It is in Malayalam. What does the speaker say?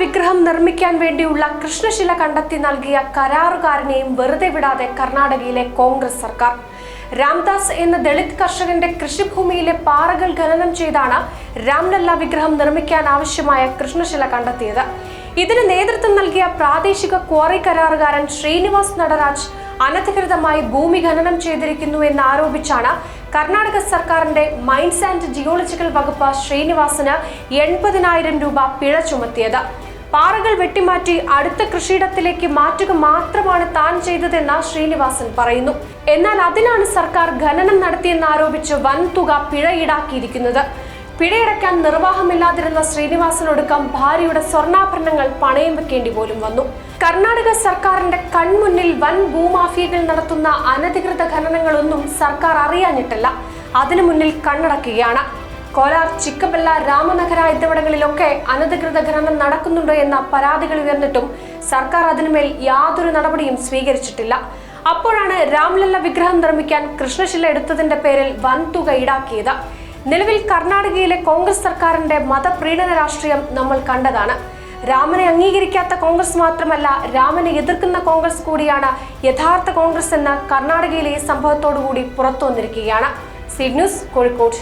വിഗ്രഹം നിർമ്മിക്കാൻ വേണ്ടിയുള്ള കൃഷ്ണശില കണ്ടെത്തി നൽകിയ കരാറുകാരനെയും വെറുതെ വിടാതെ കർണാടകയിലെ കോൺഗ്രസ് സർക്കാർ. രാംദാസ് എന്ന ദളിത് കർഷകന്റെ കൃഷിഭൂമിയിലെ പാറകൾ ഖനനം ചെയ്താണ് രാംലല്ല വിഗ്രഹം നിർമ്മിക്കാൻ ആവശ്യമായ കൃഷ്ണശില കണ്ടെത്തിയത്. ഇതിന് നേതൃത്വം നൽകിയ പ്രാദേശിക ക്വാറി കരാറുകാരൻ ശ്രീനിവാസ് നടരാജ് അനധികൃതമായി ഭൂമി ഖനനം ചെയ്തിരിക്കുന്നു എന്ന് ആരോപിച്ചാണ് കർണാടക സർക്കാരിന്റെ മൈൻസ് ആൻഡ് ജിയോളജിക്കൽ വകുപ്പ് ശ്രീനിവാസിന് എൺപതിനായിരം രൂപ പിഴ ചുമത്തിയത്. പാറകൾ വെട്ടിമാറ്റി അടുത്ത കൃഷിയിടത്തിലേക്ക് മാറ്റുക മാത്രമാണ് താൻ ചെയ്തതെന്ന് ശ്രീനിവാസൻ പറയുന്നു. എന്നാൽ അതിനാണ് സർക്കാർ ഖനനം നടത്തിയെന്നാരോപിച്ച് വൻതുക പിഴ ഈടാക്കിയിരിക്കുന്നത് പിഴയടക്കാൻ നിർവാഹമില്ലാതിരുന്ന ശ്രീനിവാസനൊടുക്കം ഭാര്യയുടെ സ്വർണാഭരണങ്ങൾ പണയം വെക്കേണ്ടി പോലും വന്നു. കർണാടക സർക്കാരിന്റെ കൺമുന്നിൽ വൻ ഭൂമാഫിയകൾ നടത്തുന്ന അനധികൃത ഖനനങ്ങളൊന്നും സർക്കാർ അറിയാഞ്ഞിട്ടില്ല. അതിനു മുന്നിൽ കണ്ണടക്കുകയാണ്. കോലാർ ചിക്കബെല്ല രാമനഗര എന്നിവിടങ്ങളിലൊക്കെ അനധികൃത ഖനനം നടക്കുന്നുണ്ടോ എന്ന പരാതികൾ ഉയർന്നിട്ടും സർക്കാർ അതിനുമേൽ യാതൊരു നടപടിയും സ്വീകരിച്ചിട്ടില്ല. അപ്പോഴാണ് രാംലല്ല വിഗ്രഹം നിർമ്മിക്കാൻ കൃഷ്ണശില എടുത്തതിന്റെ പേരിൽ വൻതുക ഈടാക്കിയത്. നിലവിൽ കർണാടകയിലെ കോൺഗ്രസ് സർക്കാരിന്റെ മതപ്രീണന രാഷ്ട്രീയം നമ്മൾ കണ്ടതാണ്. രാമനെ അംഗീകരിക്കാത്ത കോൺഗ്രസ് മാത്രമല്ല രാമനെ എതിർക്കുന്ന കോൺഗ്രസ് കൂടിയാണ് യഥാർത്ഥ കോൺഗ്രസ് എന്ന കർണാടകയിലെ ഈ സംഭവത്തോടുകൂടി പുറത്തു വന്നിരിക്കുകയാണ് സി ന്യൂസ് കോഴിക്കോട്.